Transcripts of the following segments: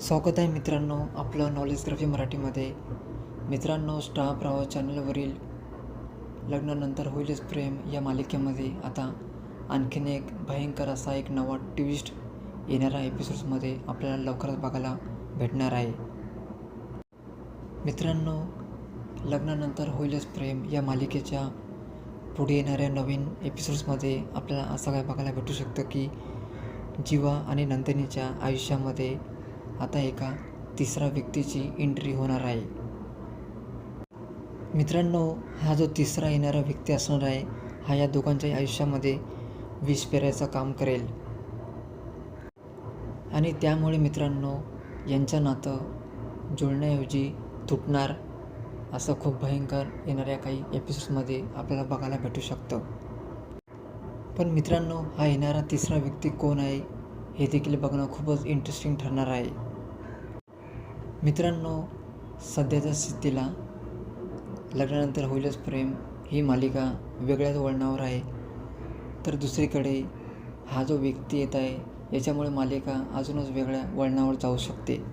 स्वागत आहे मित्रांनो आपलं नॉलेज ग्राफी मराठीमध्ये. मित्रांनो स्टार प्रवाह चॅनलवरील लग्नानंतर होईलच प्रेम या मालिकेमध्ये आता आणखीन एक भयंकर असा एक नवा ट्विस्ट येणाऱ्या एपिसोड्समध्ये आपल्याला लवकरच बघायला भेटणार आहे. मित्रांनो लग्नानंतर होईलच प्रेम या मालिकेच्या पुढे येणाऱ्या नवीन एपिसोड्समध्ये आपल्याला असं काय बघायला भेटू शकतं की जीवा आणि नंदिनीच्या आयुष्यामध्ये आता एका तिसरा व्यक्तीची एंट्री होणार आहे. मित्रांनो हा जो तिसरा येणारा व्यक्ती असणार आहे हा या दोघांच्याही आयुष्यामध्ये विष पेरायचं काम करेल. आणि त्यामुळे मित्रांनो यांचं नातं जुळण्याऐवजी तुटणार असं खूप भयंकर येणाऱ्या काही एपिसोड्समध्ये आपल्याला बघायला भेटू शकतं. पण मित्रांनो हा येणारा तिसरा व्यक्ती कोण आहे? हे देखील बघणं खूपच इंटरेस्टिंग ठरणार आहे. मित्रांनो सध्याच्या स्थितीला लग्नानंतर होईलच प्रेम ही मालिका वेगळ्याच वळणावर आहे. तर दुसरीकडे हा जो व्यक्ती येत आहे याच्यामुळे मालिका अजूनच वेगळ्या वळणावर जाऊ शकते.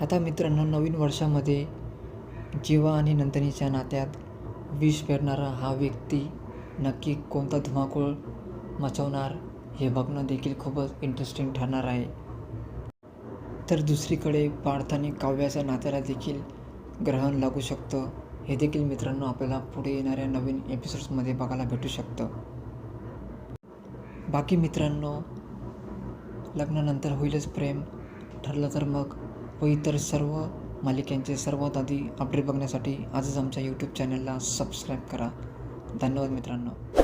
आता मित्रांनो नवीन वर्षामध्ये जीवा आणि नंदिनीच्या नात्यात विष पेरणारा हा व्यक्ती नक्की कोणता धुमाकूळ मचवणार? हे बघणं देखील खूपच इंटरेस्टिंग ठरणार आहे. तर दुसरीकडे पार्थ आणि काव्याच्या नात्याला देखील ग्रहण लागू शकतं. हे देखील मित्रांनो आपल्याला पुढे येणाऱ्या नवीन एपिसोड्समध्ये बघायला भेटू शकतं. बाकी मित्रांनो लग्नानंतर होईलच प्रेम. ठरलं तर मग. व इतर सर्व मालिकांचे सर्वात आधी अपडेट बघण्यासाठी आजच आमच्या यूट्यूब चॅनलला सबस्क्राईब करा. धन्यवाद मित्रांनो.